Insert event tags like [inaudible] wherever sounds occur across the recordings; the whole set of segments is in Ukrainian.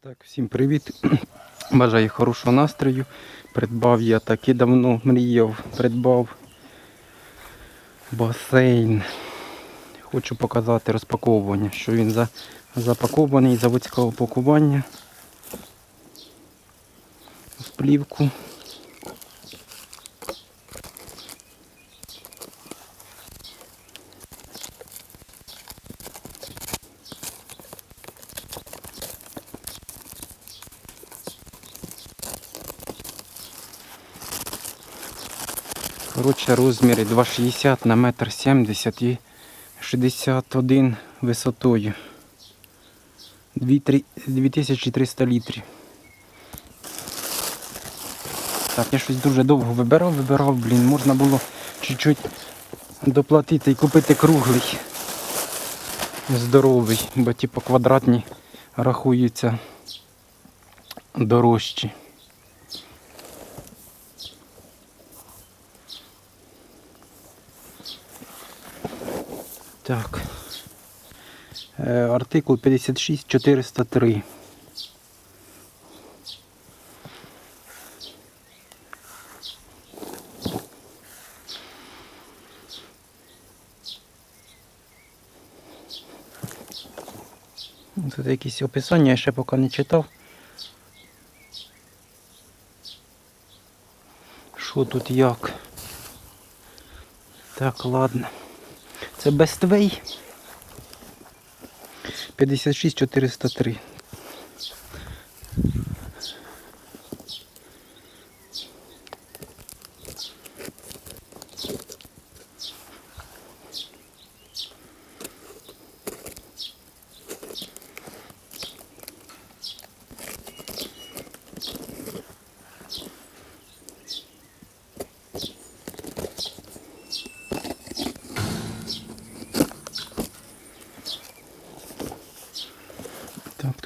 Так, всім привіт. [clears throat] Бажаю хорошого настрою. Придбав я таки давно мріяв, придбав басейн. Хочу показати розпаковування, що він за, запакований, заводського пакування. В плівку. Коротше, розміри 2,60 на 1,70 м і 61 висотою. 2300 літрів. Так, я щось дуже довго вибирав, вибирав, блін, можна було чуть-чуть доплатити і купити круглий. Здоровий, бо типу квадратні рахуються дорожчі. Так. Е, Артикул 56403. Тут якісь описання, я ще поки не читав. Що тут як? Так, ладно. Це Бествей 56403.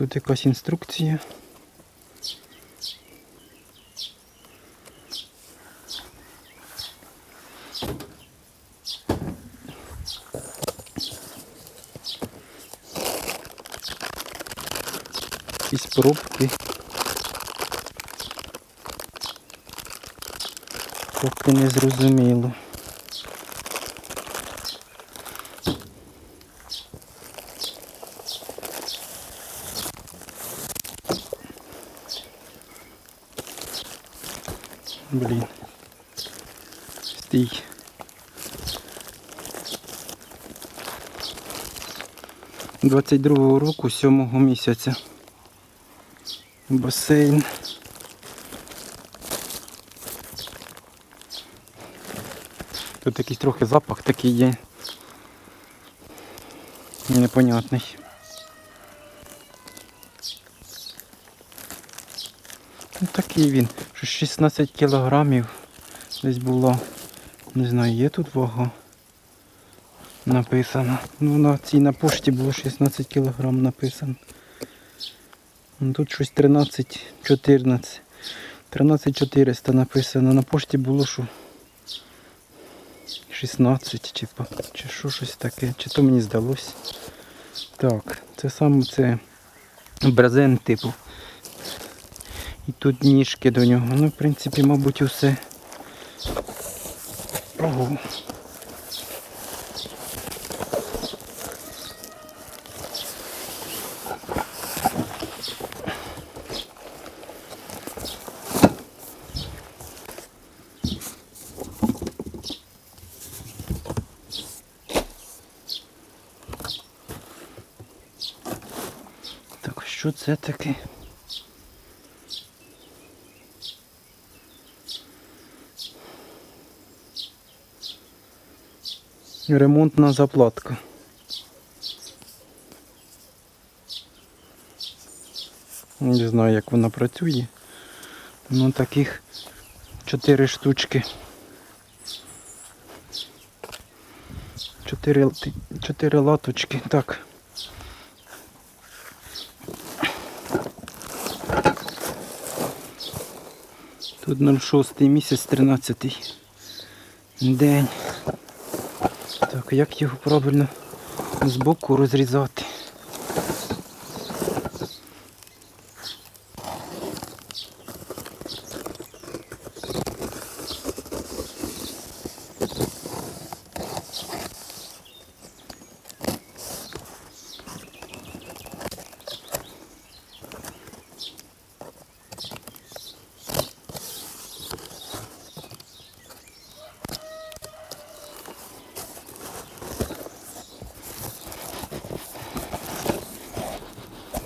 Тут якась інструкція. Якісь пробки. Поки не зрозуміло. Блін. Стій. Двадцять другого року, сьомого місяця. Басейн. Тут якийсь трохи запах такий є. Непонятний. Ну, такий він, що 16 кілограмів десь було. Не знаю, є тут вага написано. Ну на цій на пошті було 16 кілограм написано. Ну, Тут щось 13, 14. 13 400 написано. На пошті було що 16, типа, чи що щось таке, чи то мені здалося. Так, це саме це брезент типу. І тут ніжки до нього. Ну, в принципі, мабуть, усе. Ого. Так, що це таке? Ремонтна заплатка. Не знаю, як вона працює. Ну таких 4 штучки. 4, 4 латочки. Так. Тут 06 місяць 13 день. Так, як його правильно з боку розрізати?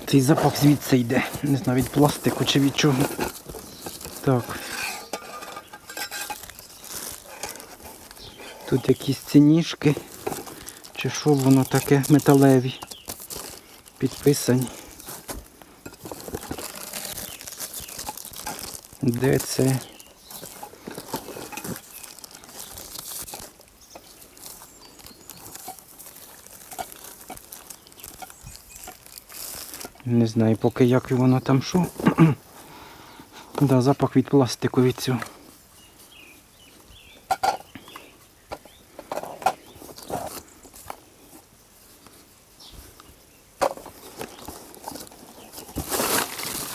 Цей запах звідси йде. Не знаю від пластику чи від чого. Так. Тут якісь цінішки. Чи що воно таке металеві. Підписані. Де це? Не знаю поки як воно там що. да, запах від пластику від цього.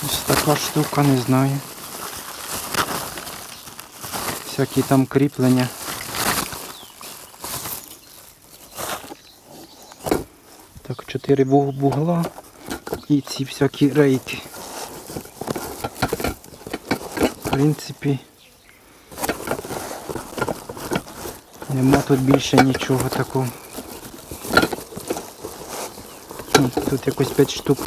Ось така штука, не знаю. Всякі там кріплення. Так, чотири буг- бугла і ці всякі рейки. В принципі, нема тут більше нічого такого. Тут якось 5 штук.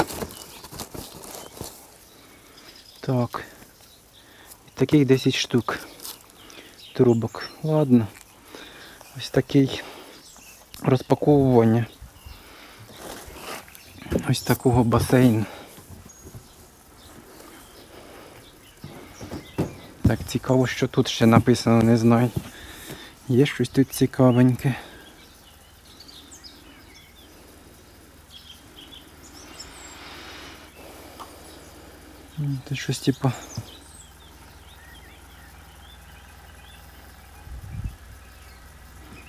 Так. І таких 10 штук трубок. Ладно. Ось такий розпаковування. Ось такого басейну. Так, цікаво, що тут ще написано, не знаю. Є щось тут цікавеньке. Це щось типу.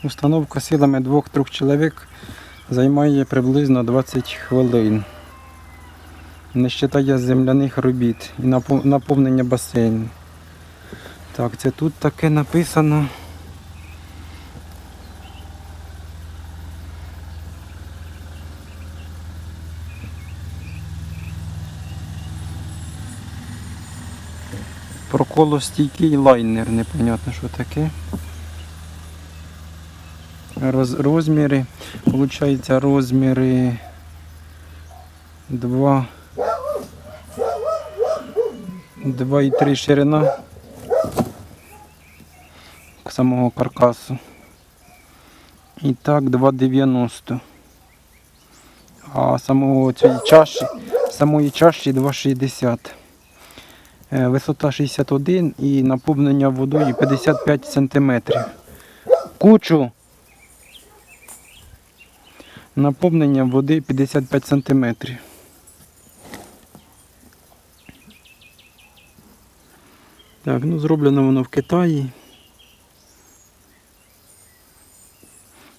Установка силами двох-трьох чоловік займає приблизно 20 хвилин. Не вважає земляних робіт і наповнення басейну. Так, це тут таке написано. Проколостійкий лайнер, непонятно що таке. Роз, розміри. Получається розміри 2. 2,3 ширина самого каркасу. І так 2,90. А самого цієї чаші, самої чаші 2,60. Е, Висота 61 і наповнення водою 55 см. Кучу. Наповнення води 55 см. Так, ну зроблено воно в Китаї.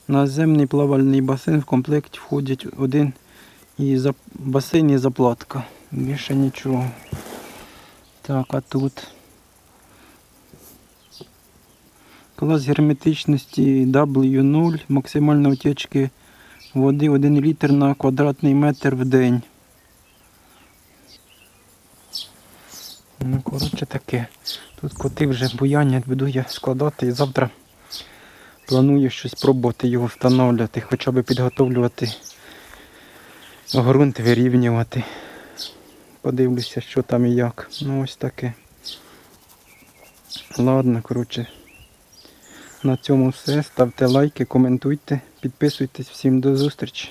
Наземний плавальний басейн в комплект входять один і зап... басейн і заплатка. Більше нічого. Так, а тут. Клас герметичності W0, максимальна утечки води 1 літр на квадратний метр в день. Ну, коротше таке. Тут коти вже буянять, буду я складати і завтра планую щось пробувати його встановлювати, хоча б підготовлювати ґрунт, вирівнювати. Подивлюся, що там і як. Ну ось таке. Ладно, коротше. На цьому все. Ставте лайки, коментуйте, підписуйтесь. Всім до зустрічі.